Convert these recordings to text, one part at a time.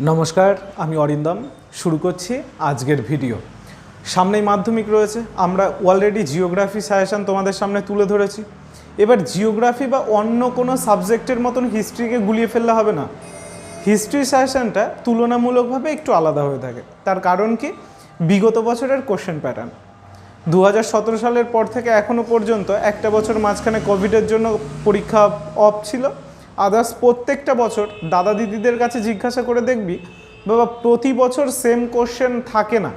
নমস্কার, আমি অরিন্দম। শুরু করছি আজকের ভিডিও। সামনেই মাধ্যমিক রয়েছে। আমরা অলরেডি জিওগ্রাফি সাজেশন তোমাদের সামনে তুলে ধরেছি। এবার জিওগ্রাফি বা অন্য কোনো সাবজেক্টের মতন হিস্ট্রিকে গুলিয়ে ফেললে হবে না। হিস্ট্রি সাজেশনটা তুলনামূলকভাবে একটু আলাদা হয়ে থাকে। তার কারণ কি? বিগত বছরের কোশ্চেন প্যাটার্ন দু হাজার সতেরো সালের পর থেকে এখনও পর্যন্ত একটা বছর মাঝখানে কোভিডের জন্য পরীক্ষা অফ ছিল। আদার্স প্রত্যেকটা বছর দাদা দিদিদের কাছে জিজ্ঞাসা করে দেখবি, বাবা প্রতি বছর সেম কোশ্চেন থাকে না।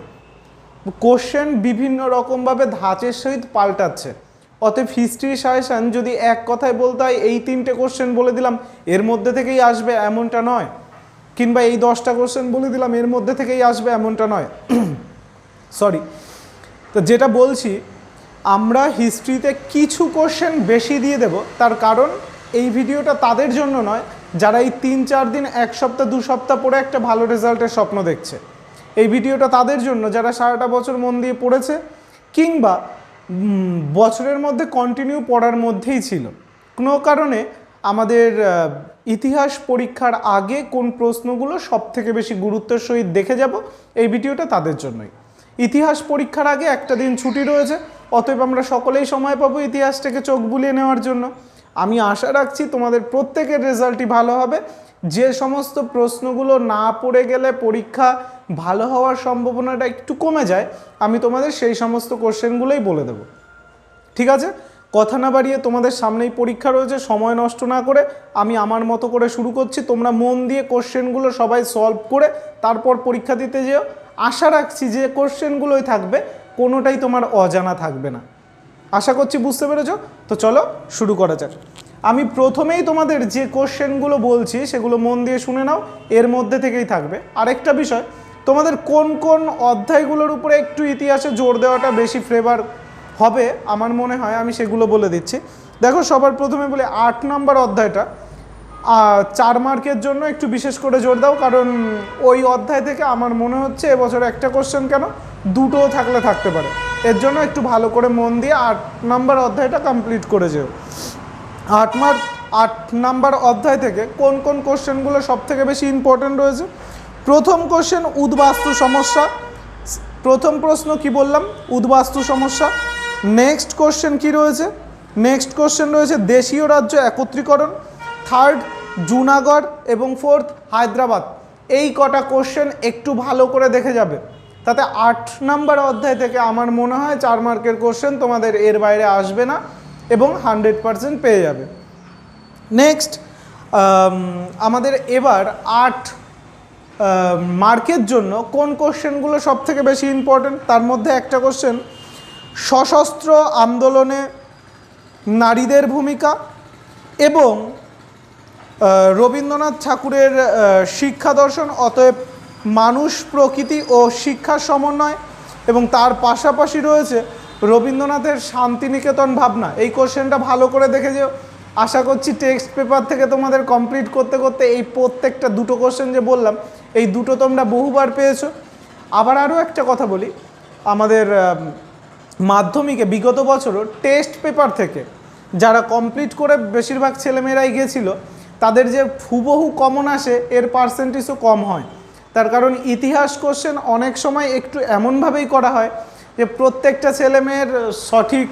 কোশ্চেন বিভিন্ন রকমভাবে ধাঁচের সহিত পাল্টাচ্ছে। অতএব হিস্ট্রি সাজেশন যদি এক কথায় বলতে হয়, এই তিনটে কোশ্চেন বলে দিলাম, এর মধ্যে থেকেই আসবে এমনটা নয়। কিংবা এই দশটা কোশ্চেন বলে দিলাম, এর মধ্যে থেকেই আসবে এমনটা নয়। সরি তো যেটা বলছি, আমরা হিস্ট্রিতে কিছু কোশ্চেন বেশি দিয়ে দেব, তার কারণ এই ভিডিওটা তাদের জন্য নয়, যারা এই তিন, চার দিন, এক সপ্তাহ, দু সপ্তাহ পরে একটা ভালো রেজাল্টের স্বপ্ন দেখছে। এই ভিডিওটা তাদের জন্য, যারা সারাটা বছর মন দিয়ে পড়েছে, কিংবা বছরের মধ্যে কন্টিনিউ পড়ার মধ্যেই ছিল। কোনো কারণে আমাদের ইতিহাস পরীক্ষার আগে কোন প্রশ্নগুলো সব থেকে বেশি গুরুত্বের সহিত দেখে যাব, এই ভিডিওটা তাদের জন্যই। ইতিহাস পরীক্ষার আগে একটা দিন ছুটি রয়েছে, অতএব আমরা সকলেই সময় পাবো ইতিহাসটাকে চোখ বুলিয়ে নেওয়ার জন্য। আমি আশা রাখছি তোমাদের প্রত্যেকের রেজাল্টই ভালো হবে। যে সমস্ত প্রশ্নগুলো না পড়ে গেলে পরীক্ষা ভালো হওয়ার সম্ভাবনাটা একটু কমে যায়, আমি তোমাদের সেই সমস্ত কোশ্চেনগুলোই বলে দেবো। ঠিক আছে? কথা না বাড়িয়ে তোমাদের সামনেই পরীক্ষা রয়েছে, সময় নষ্ট না করে আমি আমার মতো করে শুরু করছি। তোমরা মন দিয়ে কোশ্চেনগুলো সবাই সলভ করে তারপর পরীক্ষা দিতে যেও। আশা রাখছি যে কোশ্চেনগুলোই থাকবে, কোনোটাই তোমার অজানা থাকবে না। আশা করছি বুঝতে পেরেছ? তো চলো শুরু করা যাক। আমি প্রথমেই তোমাদের যে কোশ্চেনগুলো বলছি, সেগুলো মন দিয়ে শুনে নাও, এর মধ্যে থেকেই থাকবে। আরেকটা বিষয়, তোমাদের কোন কোন অধ্যায়গুলোর উপরে একটু ইতিহাসে জোর দেওয়াটা বেশি ফ্লেভার হবে? আমার মনে হয় আমি সেগুলো বলে দিচ্ছি। দেখো, সবার প্রথমে বলে, আট নাম্বার অধ্যায়টা চার মার্কের জন্য একটু বিশেষ করে জোর দাও, কারণ ওই অধ্যায় থেকে আমার মনে হচ্ছে এবছর একটা কোশ্চেন কেন? দুটোও থাকলে থাকতে পারে। এর জন্য একটু ভালো করে মন দিয়ে আট নাম্বার অধ্যায়টা কমপ্লিট করে যেও। আট মার্ক আট নাম্বার অধ্যায় থেকে কোন কোন কোশ্চেনগুলো সব থেকে বেশি ইম্পর্টেন্ট রয়েছে? প্রথম কোশ্চেন উদ্বাস্তু সমস্যা। প্রথম প্রশ্ন কি বললাম? উদ্বাস্তু সমস্যা। নেক্সট কোশ্চেন কি রয়েছে? নেক্সট কোশ্চেন রয়েছে, দেশীয় রাজ্য একত্রীকরণ। থার্ড জুনাগড়। এবং ফোর্থ হায়দ্রাবাদ। এই কটা কোশ্চেন একটু ভালো করে দেখে যাবে। তাতে আট নাম্বার অধ্যায় থেকে আমার মনে হয় চার মার্কের কোশ্চেন তোমাদের এর বাইরে আসবে না এবং হান্ড্রেড পারসেন্ট পেয়ে যাবে। নেক্সট আমাদের এবার আট মার্কের জন্য কোন কোশ্চেনগুলো সব থেকে বেশি ইম্পর্টেন্ট তার মধ্যে একটা কোশ্চেন সশস্ত্র আন্দোলনে নারীদের ভূমিকা এবং রবীন্দ্রনাথ ঠাকুরের শিক্ষা দর্শন, অতএব মানুষ, প্রকৃতি ও শিক্ষার সমন্বয় এবং তার পাশাপাশি রয়েছে রবীন্দ্রনাথের শান্তিনিকেতন ভাবনা। এই কোশ্চেনটা ভালো করে দেখে যেও। আশা করছি টেক্সট পেপার থেকে তোমাদের কমপ্লিট করতে করতে এই প্রত্যেকটা দুটো কোশ্চেন যে বললাম, এই দুটো তোমরা বহুবার পেয়েছ। আবার আরও একটা কথা বলি। আমাদের মাধ্যমিকে বিগত বছরও টেস্ট পেপার থেকে যারা কমপ্লিট করে বেশিরভাগ ছেলেমেয়েরাই গিয়েছিল তাদের যে হুবহু কমন আসে, এর পার্সেন্টেজও কম হয়। তার কারণ ইতিহাস কোশ্চেন অনেক সময় একটু এমনভাবেই করা হয় যে প্রত্যেকটা ছেলেমেয়ের সঠিক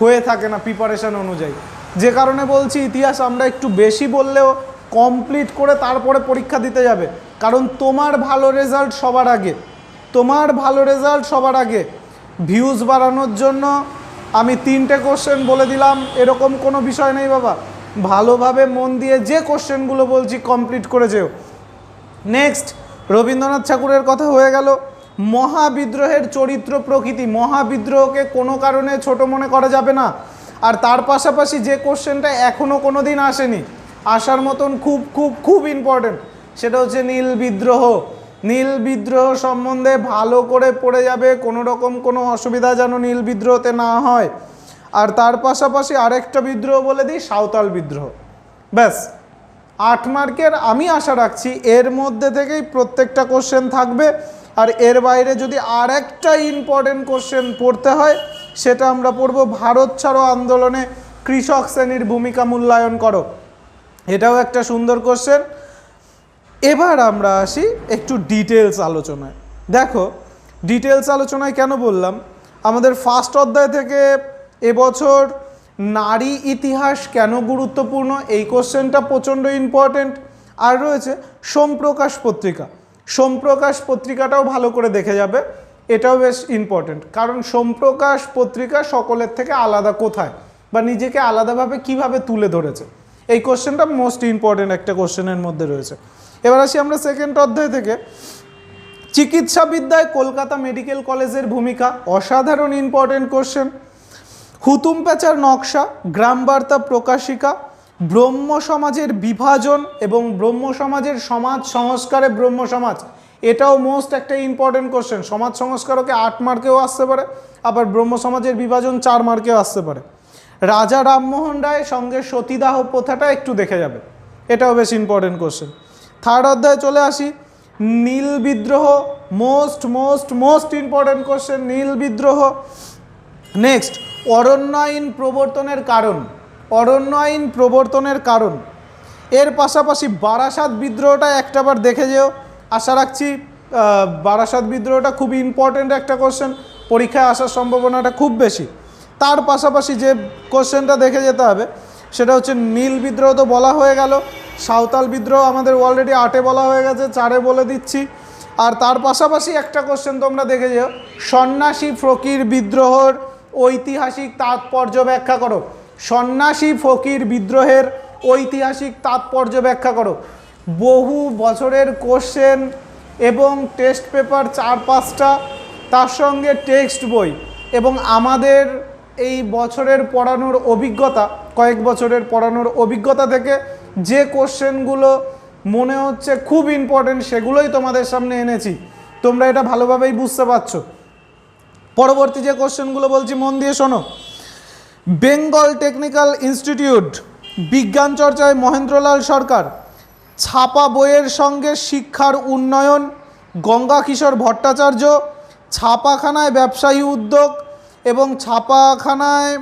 হয়ে থাকে না প্রিপারেশন অনুযায়ী। যে কারণে বলছি ইতিহাস আমরা একটু বেশি বললেও কমপ্লিট করে তারপরে পরীক্ষা দিতে যাবে। কারণ তোমার ভালো রেজাল্ট সবার আগে। তোমার ভালো রেজাল্ট সবার আগে। ভিউজ বাড়ানোর জন্য আমি তিনটে কোশ্চেন বলে দিলাম, এরকম কোনো বিষয় নেই বাবা। ভালোভাবে মন দিয়ে যে কোশ্চেনগুলো বলছি কমপ্লিট করে যেও। নেক্সট রবীন্দ্রনাথ ঠাকুরের কথা হয়ে গেল। মহাবিদ্রোহের চরিত্র প্রকৃতি, মহাবিদ্রোহকে কোনো কারণে ছোট মনে করা যাবে না। আর তার পাশাপাশি যে কোশ্চেনটা এখনও কোনো দিন আসেনি, আসার মতন খুব খুব খুব ইম্পর্টেন্ট সেটা হচ্ছে নীল বিদ্রোহ। নীল বিদ্রোহ সম্বন্ধে ভালো করে পড়ে যাবে, কোনো রকম কোনো অসুবিধা যেন নীল বিদ্রোহতে না হয়। আর তার পাশাপাশি আরেকটা বিদ্রোহ বলে দিই, সাঁওতাল বিদ্রোহ। ব্যাস। আট মার্কের আমি আশা রাখছি এর মধ্যে থেকেই প্রত্যেকটা কোশ্চেন থাকবে। আর এর বাইরে যদি আর একটা ইম্পর্টেন্ট কোশ্চেন পড়তে হয়, সেটা আমরা পড়ব, ভারত ছাড়ো আন্দোলনে কৃষক শ্রেণির ভূমিকা মূল্যায়ন করো। এটাও একটা সুন্দর কোশ্চেন এবার আমরা আসি একটু ডিটেলস আলোচনায়। দেখো ডিটেলস আলোচনায় কেন বললাম? আমাদের ফার্স্ট অধ্যায় থেকে এবছর নারী ইতিহাস কেন গুরুত্বপূর্ণ? এই কোশ্চেনটা প্রচণ্ড ইম্পর্টেন্ট আর রয়েছে সোমপ্রকাশ পত্রিকা। সোমপ্রকাশ পত্রিকাটাও ভালো করে দেখে যাবে। এটাও বেশ ইম্পর্টেন্ট কারণ সোমপ্রকাশ পত্রিকা সকলের থেকে আলাদা কোথায়? বা নিজেকে আলাদাভাবে কীভাবে তুলে ধরেছে? এই কোশ্চেনটা মোস্ট ইম্পর্টেন্ট একটা কোশ্চেনের মধ্যে রয়েছে। এবার আসি আমরা সেকেন্ড অধ্যায় থেকে। চিকিৎসাবিদ্যায় কলকাতা মেডিকেল কলেজের ভূমিকা অসাধারণ ইম্পর্টেন্ট কোশ্চেন হুতুম প্যাচার নকশা গ্রাম বার্তা প্রকাশিকা, ব্রহ্ম সমাজের বিভাজন এবং ব্রহ্ম সমাজের সমাজ সংস্কারে ব্রহ্ম সমাজ। এটাও মোস্ট একটা ইম্পর্টেন্ট কোশ্চেন সমাজ সংস্কারকে আট মার্কেও আসতে পারে, আবার ব্রহ্ম সমাজের বিভাজন চার মার্কেও আসতে পারে। রাজা রামমোহন রায় সঙ্গে সতীদাহ প্রথাটা একটু দেখে যাবে। এটাও বেশ ইম্পর্টেন্ট কোশ্চেন থার্ড অধ্যায়ে চলে আসি। নীল বিদ্রোহ most most most important question নীল বিদ্রোহ। নেক্সট অরণ্য আইন প্রবর্তনের কারণ অরণ্য আইন প্রবর্তনের কারণ। এর পাশাপাশি বারাসাত বিদ্রোহটা একটাবার দেখে যেও। আশা রাখছি বারাসাত বিদ্রোহটা খুব ইম্পর্টেন্ট একটা কোশ্চেন পরীক্ষায় আসার সম্ভাবনাটা খুব বেশি। তার পাশাপাশি যে কোশ্চেনটা দেখে যেতে হবে, সেটা হচ্ছে নীল বিদ্রোহ তো বলা হয়ে গেল, সাঁওতাল বিদ্রোহ আমাদের অলরেডি আটে বলা হয়ে গেছে, চারে বলে দিচ্ছি। আর তার পাশাপাশি একটা কোশ্চেন তোমরা দেখে যেও, সন্ন্যাসী ফকির বিদ্রোহর ঐতিহাসিক তাৎপর্য ব্যাখ্যা করো। সন্ন্যাসী ফকির বিদ্রোহের ঐতিহাসিক তাৎপর্য ব্যাখ্যা করো। বহু বছরের কোশ্চেন এবং টেস্ট পেপার চার পাঁচটা, তার সঙ্গে টেক্সট বই এবং আমাদের এই বছরের পড়ানোর অভিজ্ঞতা, কয়েক বছরের পড়ানোর অভিজ্ঞতা থেকে যে কোশ্চেনগুলো মনে হচ্ছে খুব ইম্পর্টেন্ট সেগুলোই তোমাদের সামনে এনেছি। তোমরা এটা ভালোভাবেই বুঝতে পারছ। পরবর্তী যে কোশ্চেনগুলো বলছি, মন দিয়ে শোনো। বেঙ্গল টেকনিক্যাল ইনস্টিটিউট, বিজ্ঞান চর্চায় মহেন্দ্রলাল সরকার, ছাপা বইয়ের সঙ্গে শিক্ষার উন্নয়ন, গঙ্গা কিশোর ভট্টাচার্য, ছাপাখানায় ব্যবসায়ী উদ্যোগ এবং ছাপাখানায়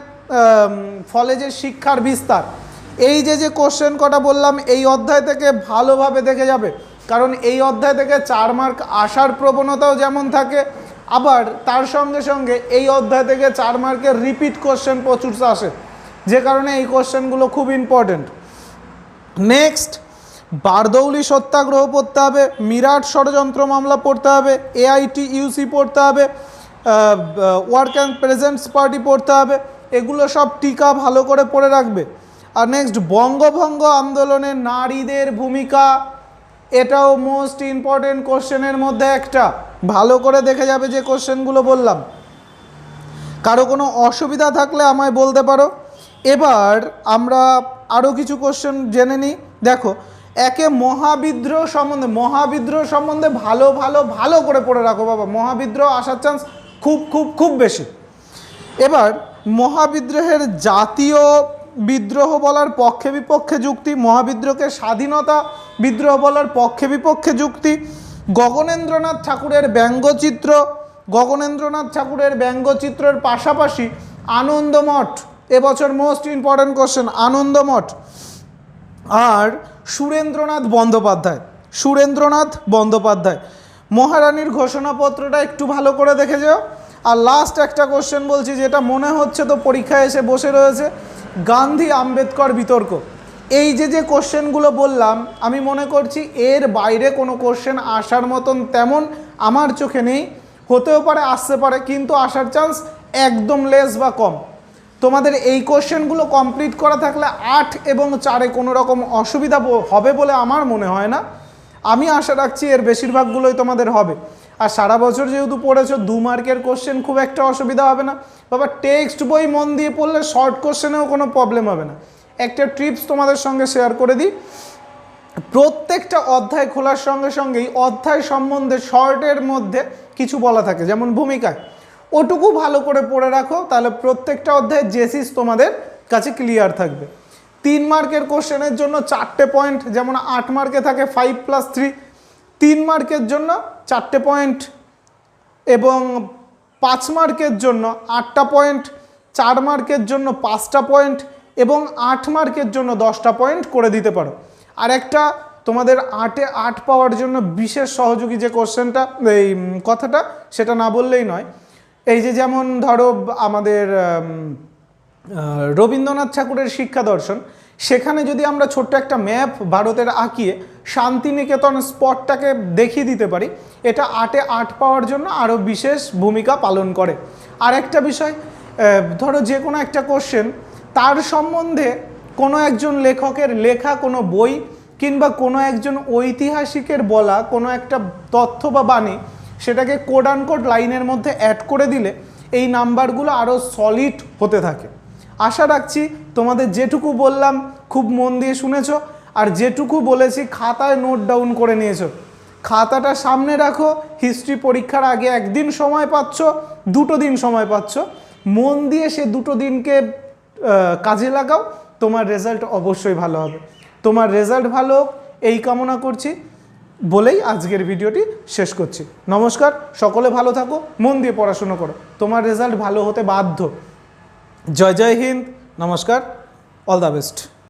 ফলে যে শিক্ষার বিস্তার। এই যে যে কোশ্চেন কটা বললাম, এই অধ্যায় থেকে ভালোভাবে দেখে যাবে। কারণ এই অধ্যায় থেকে চার মার্ক আসার প্রবণতাও যেমন থাকে আবার তার সঙ্গে সঙ্গে এই অধ্যায় থেকে চার মার্কের রিপিট কোশ্চেন প্রচুর আসে, যে কারণে এই কোশ্চেনগুলো খুব ইম্পর্টেন্ট নেক্সট বারদৌলি সত্যাগ্রহ পড়তে হবে, মিরাট ষড়যন্ত্র মামলা পড়তে হবে এআইটি ইউসি পড়তে হবে ওয়ার্ক অ্যান্ড প্রেজেন্টস পার্টি পড়তে হবে, এগুলো সব টিকা ভালো করে পড়ে রাখবে। আর নেক্সট বঙ্গভঙ্গ আন্দোলনে নারীদের ভূমিকা এটাও মোস্ট ইম্পর্টেন্ট কোশ্চেনের মধ্যে একটা। ভালো করে দেখে যাবে যে কোশ্চেনগুলো বললাম। কারও কোনো অসুবিধা থাকলে আমায় বলতে পারো। এবার আমরা আরও কিছু কোশ্চেন জেনে নিই। দেখো, একে মহাবিদ্রোহ সম্বন্ধে মহাবিদ্রোহ সম্বন্ধে ভালো ভালো ভালো করে পড়ে রাখো বাবা। মহাবিদ্রোহ আসার চান্স খুব খুব খুব বেশি। এবার মহাবিদ্রোহের জাতীয় বিদ্রোহ বলার পক্ষে বিপক্ষে যুক্তি, মহাবিদ্রোহকে স্বাধীনতা বিদ্রোহ বলার পক্ষে বিপক্ষে যুক্তি। গগনেন্দ্রনাথ ঠাকুরের ব্যঙ্গচিত্র, গগনেন্দ্রনাথ ঠাকুরের ব্যঙ্গচিত্রের পাশাপাশি আনন্দমঠ, এবছর মোস্ট ইম্পর্ট্যান্ট কোশ্চেন আনন্দমঠ। আর সুরেন্দ্রনাথ বন্দ্যোপাধ্যায় সুরেন্দ্রনাথ বন্দ্যোপাধ্যায়। মহারানীর ঘোষণাপত্রটা একটু ভালো করে দেখে যাও। আর লাস্ট একটা কোশ্চেন বলছি, যেটা মনে হচ্ছে তো পরীক্ষায় এসে বসে রয়েছে, গান্ধী আম্বেদকর বিতর্ক। এই যে যে কোশ্চেনগুলো বললাম, আমি মনে করছি এর বাইরে কোনো কোশ্চেন আসার মতন তেমন আমার চোখে নেই। হতেও পারে, আসতে পারে, কিন্তু আসার চান্স একদম লেস বা কম। তোমাদের এই কোশ্চেনগুলো কমপ্লিট করা থাকলে আট এবং চারে কোনো রকম অসুবিধা হবে বলে আমার মনে হয় না। আমি আশা রাখছি এর বেশিরভাগগুলোই তোমাদের হবে। আর সারা বছর যেহেতু পড়েছো, দু মার্কের কোশ্চেন খুব একটা অসুবিধা হবে না। বাবা টেক্সট বই মন দিয়ে পড়লে শর্ট কোশ্চেনেও কোনো প্রবলেম হবে না। একটা ট্রিপস তোমাদের সঙ্গে শেয়ার করে দিই। প্রত্যেকটা অধ্যায় খোলার সঙ্গে সঙ্গেই অধ্যায় সম্বন্ধে শর্টের মধ্যে কিছু বলা থাকে, যেমন ভূমিকায়। ওটুকু ভালো করে পড়ে রাখো, তাহলে প্রত্যেকটা অধ্যায়ের জেসিস তোমাদের কাছে ক্লিয়ার থাকবে। তিন মার্কের কোশ্চেনের জন্য চারটে পয়েন্ট যেমন আট মার্কে থাকে ফাইভ প্লাস থ্রি তিন মার্কের জন্য চারটে পয়েন্ট এবং পাঁচ মার্কের জন্য আটটা পয়েন্ট চার মার্কের জন্য পাঁচটা পয়েন্ট এবং আট মার্কের জন্য দশটা পয়েন্ট করে দিতে পারো। আর একটা তোমাদের আটে আট পাওয়ার জন্য বিশেষ সহযোগী যে কোশ্চেনটা, এই কথাটা, সেটা না বললেই নয়। এই যে যেমন ধরো আমাদের রবীন্দ্রনাথ ঠাকুরের শিক্ষা দর্শন, সেখানে যদি আমরা ছোট্ট একটা ম্যাপ ভারতের আঁকিয়ে শান্তিনিকেতন স্পটটাকে দেখিয়ে দিতে পারি, এটা আটে আট পাওয়ার জন্য আরও বিশেষ ভূমিকা পালন করে। আর একটা বিষয় ধরো যে কোনো একটা কোশ্চেন তার সম্বন্ধে কোনো একজন লেখকের লেখা, কোনো বই কিংবা কোনো একজন ঐতিহাসিকের বলা, কোনো একটা তথ্য বা বাণী সেটাকে কোড আনকোড লাইনের মধ্যে অ্যাড করে দিলে এই নাম্বারগুলো আরও সলিড হতে থাকে। আশা রাখছি তোমাদের যেটুকু বললাম খুব মন দিয়ে শুনেছো আর যেটুকু বলেছি খাতায় নোট ডাউন করে নিয়েছো। খাতাটা সামনে রাখো হিস্ট্রি পরীক্ষার আগে একদিন সময় পাচ্ছ, দুটো দিন সময় পাচ্ছ। মন দিয়ে সে দুটো দিনকে কাজে লাগাও, তোমার রেজাল্ট অবশ্যই ভালো হবে। তোমার রেজাল্ট ভালো হোক, এই কামনা করছি। বলেই আজকের ভিডিওটি শেষ করছি। নমস্কার, সকলে ভালো থাকো, মন দিয়ে পড়াশুনো করো। তোমার রেজাল্ট ভালো হতে বাধ্য। জয় জয় হিন্দ, নমস্কার অল দ্য বেস্ট